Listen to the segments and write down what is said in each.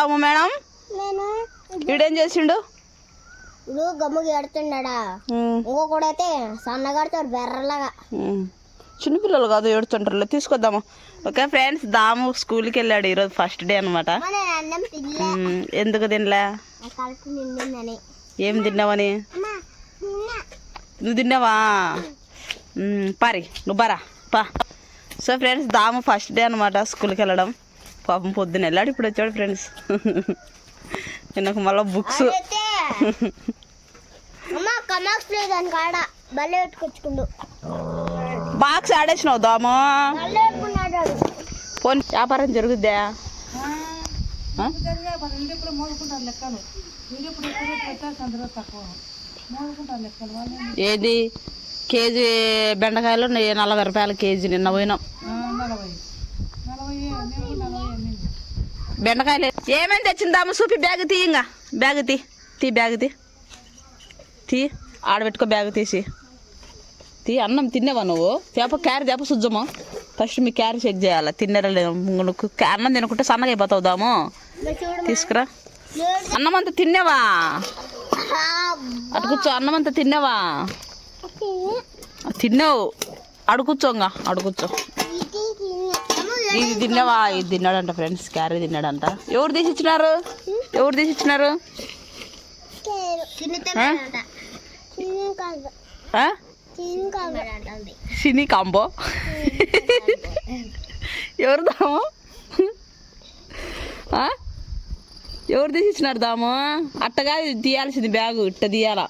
రాము madam? వీడేం చేసిండు? ఇప్పుడు గమ్ముకి ఎడుతున్నాడా ఉమ్, ఇంకొకడైతే సన్నగాడుతాడు బెర్రలాగా. చిన్నపిల్లలు కాదు ఏడుతుంటారు తీసుకొద్దాము? ఓకే ఫ్రెండ్స్ దాము స్కూల్కి వెళ్ళాడు ఈరోజు ఫస్ట్ డే అనమాట ఎందుకు తినలే? ఏం తిన్నావని? అమ్మా తిన్నా నువ్వు తిన్నావా? పారి నువ్వు బరా పా. So friends Damu first day అనమాట స్కూల్కి వెళ్ళడం. పాపం పొద్దున వెళ్ళాడు ఇప్పుడు వచ్చాడు ఫ్రెండ్స్ నాకు మళ్ళీ బుక్స్ బాక్స్ ఆడేసినావు దాము. ఫోన్ వ్యాపారం జరుగుద్దా? ఏది? కేజీ బెండకాయలు నలభై రూపాయల కేజీ నిన్న పోయినాం. బెండకాయలు ఏమేమి తెచ్చిందాము? చూపి బ్యాగ్ తీ ఇంకా బ్యాగ్ తీ. తీ బ్యాగ్ తీ. తీ. ఆడబెట్టుకో బ్యాగ్ తీసి. తీ అన్నం తిన్నావా నువ్వు? చేప క్యారీ చేప సుజ్జము? ఫస్ట్ మీ క్యారీ చెక్ చేయాలి. తిన్నారా నువ్వు అన్నం తినకుంటే సన్నగా అయిపోతావు దాము తీసుకురా. అన్నం అంతా తిన్నావా? అటు కూర్చో అన్నం అంతా తిన్నావా తిన్నావు. అడు కూర్చోంగా అడు కూర్చో ఇది తిన్నా. అమ్మ, ఇది తిన్నావా? ఇది తిన్నాడంట ఫ్రెండ్స్ క్యారీ తిన్నాడంట. ఎవరు తీసి ఇచ్చినారు ఎవరు తీసి ఇచ్చినారు. Cine combo. ఎవరు దాము? ఎవరు తీసి ఇచ్చినారు దాము అట్టగా తీయాల్సింది బ్యాగు ఇట్ట తీయాలా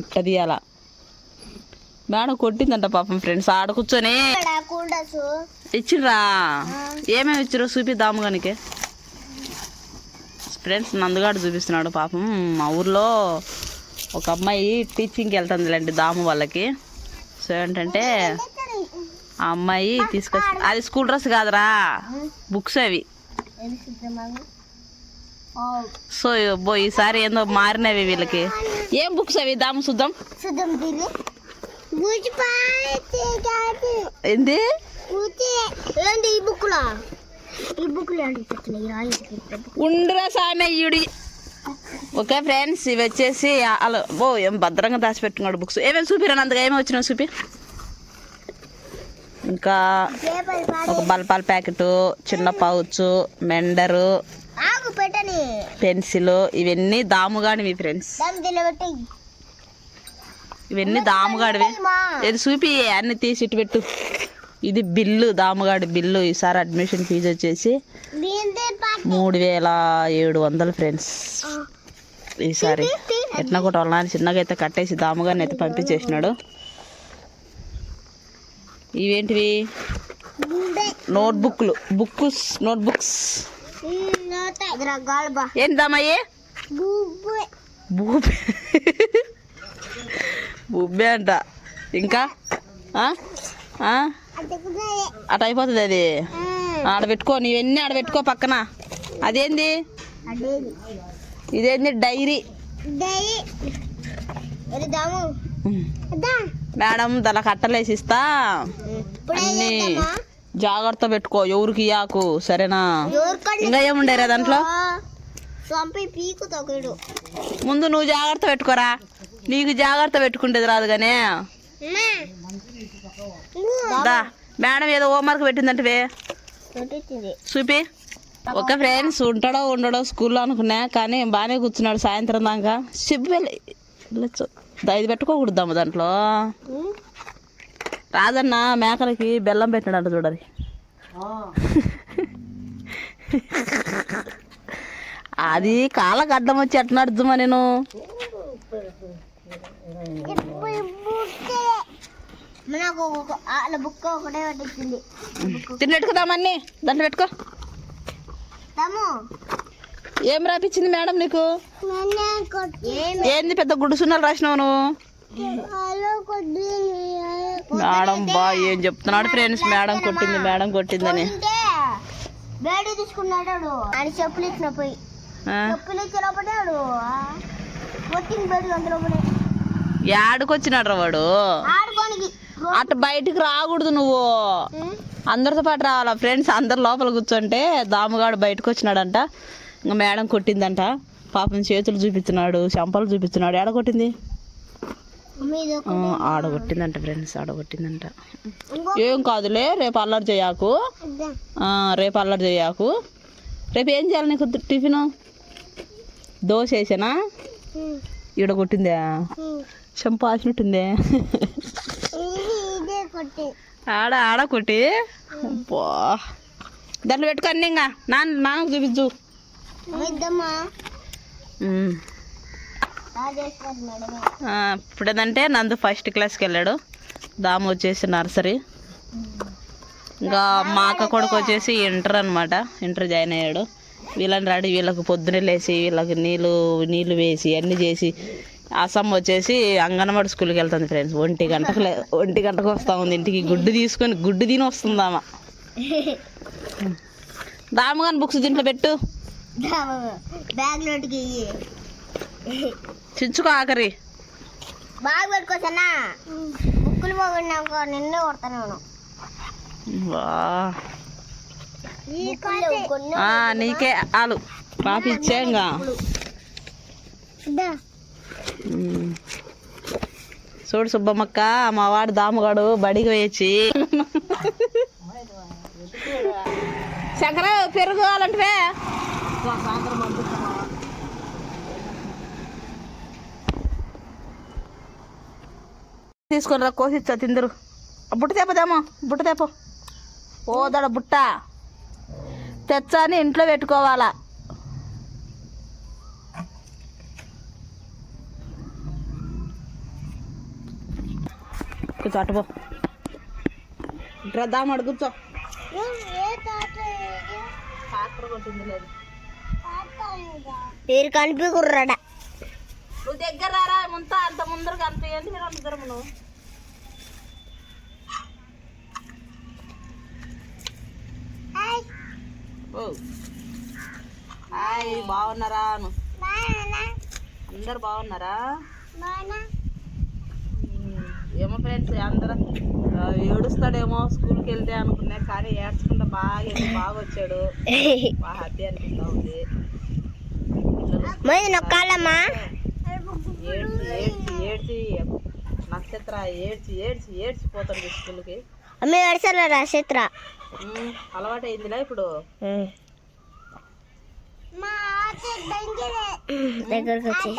ఇట్ట తీయాలా. మేడం కొట్టిందంట పాపం ఫ్రెండ్స్. ఆడ కూర్చొని ఇచ్చిర్రా ఏమేమి ఇచ్చిరో చూపిద్దాము కనుక ఫ్రెండ్స్ నందుగాడు చూపిస్తున్నాడు పాపం. మా ఊర్లో ఒక అమ్మాయి టీచింగ్కి వెళ్తుందిలేండి దాము వాళ్ళకి. సో ఏంటంటే ఆ అమ్మాయి తీసుకొచ్చి అది స్కూల్ డ్రెస్ కాదురా. బుక్స్ అవి. సో బో ఈసారి ఏందో మారినవి వీళ్ళకి. ఏం బుక్స్ అవి? దాము చూద్దాం ఏంది ఏంటి ఈ బుక్లా ఉండురా ఓకే ఫ్రెండ్స్ ఇవి వచ్చేసి అలా ఓ ఏం భద్రంగా దాచిపెట్టుకున్నాడు బుక్స్ ఏమేమి చూపిరా అంతగా ఏమేమి వచ్చినావు చూపి ఇంకా ఒక బల్పాల ప్యాకెట్ చిన్న పౌచ్ మెండరు పెన్సిల్ ఇవన్నీ దాముగాడివి ఫ్రెండ్స్ ఇవన్నీ దాముగాడివి. ఏది చూపి అన్ని తీసి ఇటు పెట్టు. ఇది బిల్లు దాముగాడి బిల్లు. ఈసారి అడ్మిషన్ ఫీజు వచ్చేసి మూడు వేల ఏడు వందలు ఫ్రెండ్స్. ఈసారి ఎట్లా కూడా వాళ్ళ నాన్న చిన్నగా అయితే కట్టేసి దాముగారిని అయితే పంపించేసినాడు. ఇవేంటివి? నోట్ బుక్లు బుక్స్ నోట్ బుక్స్ గాల్బా. ఏంటి దామయ్యి? బూబే. బుబ్బే అంట ఇంకా అటు అయిపోతుంది అది. ఆడ పెట్టుకో నీవన్నీ ఆడ పెట్టుకో పక్కన. అదేంది? ఇదేంది? డైరీ. మేడం దాని కట్టలేసి ఇస్తా. అన్ని జాగ్రత్త పెట్టుకో ఎవరికి ఇయ్యాకు సరేనా? ఇంకా ఏముండేరా దాంట్లో? ముందు నువ్వు జాగ్రత్త పెట్టుకోరా. నీకు జాగ్రత్త పెట్టుకుంటేది రాదు కానీ దా మేడం ఏదో హోంవర్క్ పెట్టిందంటే చూపి. ఒక ఫ్రెండ్స్ ఉంటాడో ఉండడో స్కూల్లో అనుకున్నా కానీ బాగానే కూర్చున్నాడు సాయంత్రం దాకా. చెప్పి ఇది పెట్టుకోకూడదాము దాంట్లో. రాజన్న మేకలకి బెల్లం పెట్టాడంట చూడాలి అది కాళ్ళకి అడ్డం వచ్చి ఎట్లా నడుద్దుమా నేను? నాకు వాళ్ళ బుక్ ఒకటే పట్టించింది తిని పెట్టుకుందామన్నీ దాంట్లో పెట్టుకో. తమ్ము ఏం రాపిచ్చింది మేడం నీకు? ఏమి ఏంది పెద్ద గుడ్డు సున్నాలు రాసినావు నువ్వు? మేడం బా ఏం చెప్తున్నాడు ఫ్రెండ్స్? మేడం కొట్టింది మేడం కొట్టిందని. ఉంటే వేడి తీసుకున్నాడు వాడు. చెప్పులు ఇచ్చిన పోయి చెప్పులు ఇచ్చిన పడాడు వచ్చింది బయటకు అందులో రా వాడు? అటు బయటికి రాకూడదు నువ్వు. అందరితో పాటు రావాలా ఫ్రెండ్స్? అందరు లోపల కూర్చుంటే దాముగాడు బయటకు వచ్చినాడంట ఇంకా మేడం కొట్టిందంట. పాపం చేతులు చూపిస్తున్నాడు చెంపలు చూపిస్తున్నాడు. ఏడ కొట్టింది? మీద ఆ, ఆడ కొట్టిందంట ఫ్రెండ్స్ ఆడ కొట్టిందంట. ఇంకో ఏం కాదులే రేపు అల్లరి చేయకు. రేపు అల్లరి చేయకు. రేపు ఏం చేయాలి నీకు టిఫిన్? దోశ వేసానా? ఈడ కొట్టిందే? ఉమ్. చెంప ఆసినట్టుందే ఇది ఇదే కొట్టి. ఆడ ఆడ కొట్టి? అబ్బా. దాంట్లో పెట్టుకొని ఇంకా. నాన్న నాన్నకు చూపించు. ఇద్దమ్మా ఉమ్. రాజేశ్వరి మేడమే ఆ, ఇప్పుడు ఏంటంటే నందు ఫస్ట్ క్లాస్కి వెళ్ళాడు. దాము వచ్చేసి నర్సరీ. ఇంకా మా అక్క కొడుకు వచ్చేసి ఇంటర్ అనమాట ఇంటర్ జాయిన్ అయ్యాడు. వీళ్ళని రెడీ వీళ్ళకి పొద్దున్నే లేచి వీళ్ళకి నీళ్ళు నీళ్ళు వేసి అన్నీ చేసి అసమ్ వచ్చేసి అంగన్వాడి స్కూల్కి వెళ్తుంది ఫ్రెండ్స్. ఒంటి గంటకు ఒంటి గంటకు వస్తూ ఉంది ఇంటికి. గుడ్డు తీసుకొని గుడ్డు తిని వస్తుందామా దామగాని బుక్స్ దీంట్లో పెట్టు. చించుకో ఆఖరి. బాగా పెట్టుకోసన్నా బుక్కులు పోగొట్టినాక నిన్నే కొడతాను వా. ఆ, నీకే ఆలు. కాపీ ఇచ్చేయంగా. ఉమ్. చూడు సుబ్బమ్మక్క మా వాడు దామగాడు బడికి వేచి చక్కెర పెరుగు అలాంటివే? తీసుకొని రా కోసిచ్చా తిందరు. బుట్ట తేపదేమో బుట్ట తేపో ఓదడ బుట్ట. తెచ్చని ఇంట్లో పెట్టుకోవాలా. కూర్చో అటుపో ఇట్రా దామాడు కూర్చో. మీరు కనిపించుర్రాడ నువ్వు దగ్గర రారా ముంత అంత ముందర కనిపించండి మీరు అంత దూరం నువ్వు హాయ్ బాగున్నారా? అందరు బాగున్నారా? ఏమో ఫ్రెండ్స్ అందరూ ఏడుస్తాడేమో స్కూల్కి వెళ్తే అనుకున్నా కానీ ఏడ్చకుండా బాగా బాగా వచ్చాడు బాగా హ్యాపీ అనిపిస్తా ఉంది. ఏడ్చి ఏడ్చి నక్షత్ర ఏడ్చి ఏడ్చి ఏడ్చి పోతాడు స్కూల్కి నక్షత్ర? ఉమ్, అలవాటైందిలే ఇప్పుడు. దగ్గరకు వచ్చి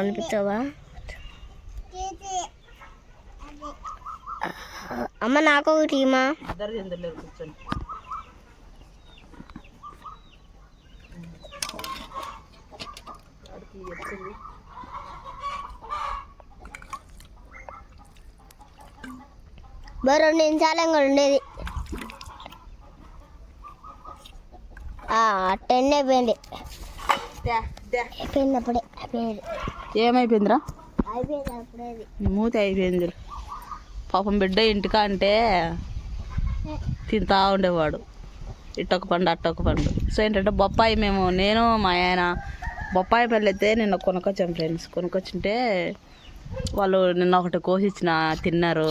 అనిపించవా అమ్మ నాకు కూర్చొని వచ్చింది. బో రెండు నిమిషాలు ఇంకా ఉండేది టెన్ అయిపోయింది. ఏమైపోయిందిరా? మూతి అయిపోయింది. పాపం బిడ్డ ఇంటికా అంటే తింటా ఉండేవాడు. ఇట్టొక పండు అట్టొక పండు. సో ఏంటంటే బొప్పాయి మేము నేను మా ఆయన బొప్పాయి పళ్ళు అయితే నిన్న కొనుక్కొచ్చాం ఫ్రెండ్స్. కొనుక్కొచ్చింటే వాళ్ళు నిన్న ఒకటి కోసిచ్చిన తిన్నారు?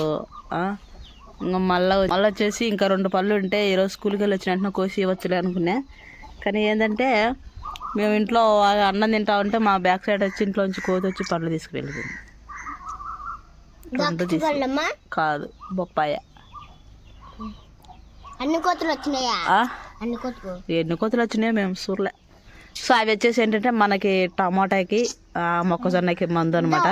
ఇంకా మళ్ళీ మళ్ళీ వచ్చేసి ఇంకా రెండు పళ్ళు ఉంటే ఈరోజు స్కూల్కి వెళ్ళి వచ్చిన వెంటనే కోసి ఇవ్వచ్చులే అనుకున్నా. కానీ ఏంటంటే మేము ఇంట్లో అన్నం తింటా ఉంటే మా బ్యాక్ సైడ్ వచ్చి ఇంట్లోంచి కోతి వచ్చి పళ్ళు తీసుకువెళ్ళింది. రెండు తీసి పళ్ళమ్మా కాదు బొప్పాయ. అన్ని కోతులు వచ్చినాయా? ఆ? అన్ని కోతులు? ఎన్ని కోతులు వచ్చినాయో మేము సూర్లే సో అవి వచ్చేసి ఏంటంటే మనకి టమాటాకి మొక్కజొన్నకి మందు అనమాట